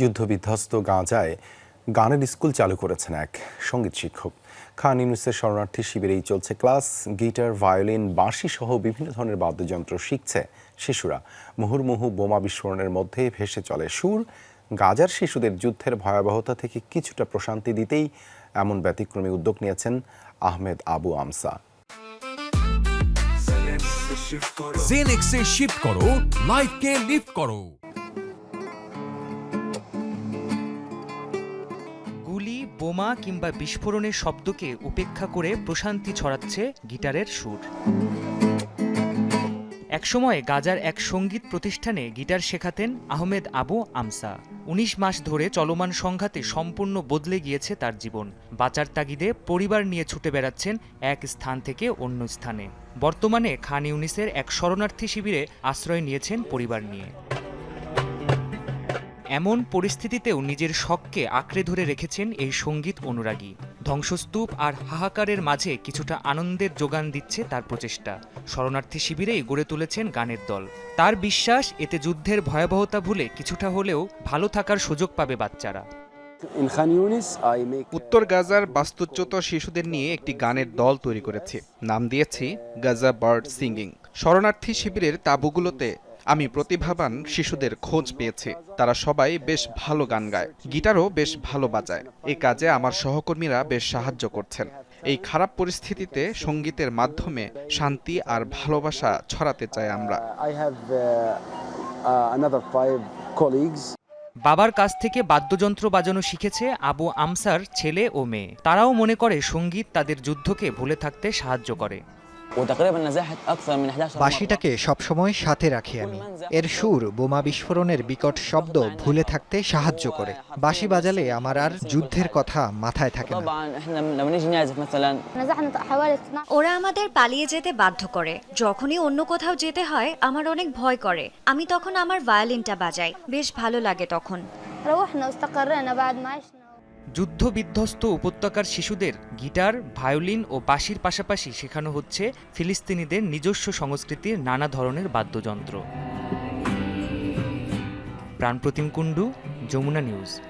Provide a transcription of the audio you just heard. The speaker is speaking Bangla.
যুদ্ধবিধ্বস্ত গাঁজায় গানের স্কুল চালু করেছেন এক সংগীত শিক্ষক। খান ইউনুসের শরণার্থী শিবিরেই চলছে ক্লাস। গিটার, ভায়োলিন বাঁশি সহ বিভিন্ন ধরনের বাদ্যযন্ত্র শিখছে শিশুরা। মুহুর্মুহু বোমা বিস্ফোরণের মধ্যে ভেসে চলে সুর। গাজার শিশুদের যুদ্ধের ভয়াবহতা থেকে কিছুটা প্রশান্তি দিতেই এমন ব্যতিক্রমী উদ্যোগ নিয়েছেন আহমেদ আবু আমসা। জেনেক্সে শিফট করো লাইফকে লিফট করো। বোমা কিংবা বিস্ফোরণের শব্দকে উপেক্ষা করে প্রশান্তি ছড়াচ্ছে গিটারের সুর। একসময় গাজার এক সংগীত প্রতিষ্ঠানে গিটার শেখাতেন আহমেদ আবু আমসা। উনিশ মাস ধরে চলমান সংঘাতে সম্পূর্ণ বদলে গিয়েছে তার জীবন। বাঁচার তাগিদে পরিবার নিয়ে ছুটে বেড়াচ্ছেন এক স্থান থেকে অন্য স্থানে। বর্তমানে খান ইউনিসের এক শরণার্থী শিবিরে আশ্রয় নিয়েছেন পরিবার নিয়ে। এমন পরিস্থিতিতেও নিজের শখকে আঁকড়ে ধরে রেখেছেন এই সংগীত অনুরাগী। ধ্বংসস্তূপ আর হাহাকারের মাঝে কিছুটা আনন্দের যোগান দিচ্ছে তার প্রচেষ্টা। শরণার্থী শিবিরেই গড়ে তুলেছেন গানের দল। তার বিশ্বাস এতে যুদ্ধের ভয়াবহতা ভুলে কিছুটা হলেও ভালো থাকার সুযোগ পাবে বাচ্চারা। উত্তর গাজার বাস্তুচ্যুত শিশুদের নিয়ে একটি গানের দল তৈরি করেছি। নাম দিয়েছি গাজা বার্ড সিঙ্গিং। শরণার্থী শিবিরের তাঁবুগুলোতে আমি প্রতিভাবান শিশুদের খোঁজ পেয়েছি। তারা সবাই বেশ ভালো গান গায়। গিটারও বেশ ভালো বাজায়। এ কাজে আমার সহকর্মীরা বেশ সাহায্য করছেন। এই খারাপ পরিস্থিতিতে সঙ্গীতের মাধ্যমে শান্তি আর ভালোবাসা ছড়াতে চাই আমরা। Uh, uh. বাবার কাছ থেকে বাদ্যযন্ত্র বাজানো শিখেছে আবু আমসার ছেলে ও মেয়ে। তারাও মনে করে সংগীত তাদের যুদ্ধকে ভুলে থাকতে সাহায্য করে। وتقريبا نزحت اكثر من 11 مرة. বাঁশিটাকে সবসময় সাথে রাখি আমি এর সুর বোমা বিস্ফোরণের বিকট শব্দ ভুলে থাকতে সাহায্য করে বাঁশি বাজালে আমার আর যুদ্ধের কথা মাথায় থাকে না طبعا احنا لما نيجي نعزف مثلا نزحنا حوالي 12 ওরা আমাদের পালিয়ে যেতে বাধ্য করে যখনই অন্য কোথাও যেতে হয় আমার অনেক ভয় করে আমি তখন আমার ভায়োলিনটা বাজাই বেশ ভালো লাগে তখন روحنا واستقرينا بعد ما عشنا যুদ্ধ বিধ্বস্ত উপত্যকার শিশুদের গিটার, ভায়োলিন ও বাঁশির পাশাপাশি শেখানো হচ্ছে ফিলিস্তিনিদের নিজস্ব সংস্কৃতির নানা ধরনের বাদ্যযন্ত্র। প্রাণপ্রতিম কুণ্ডু, যমুনা নিউজ।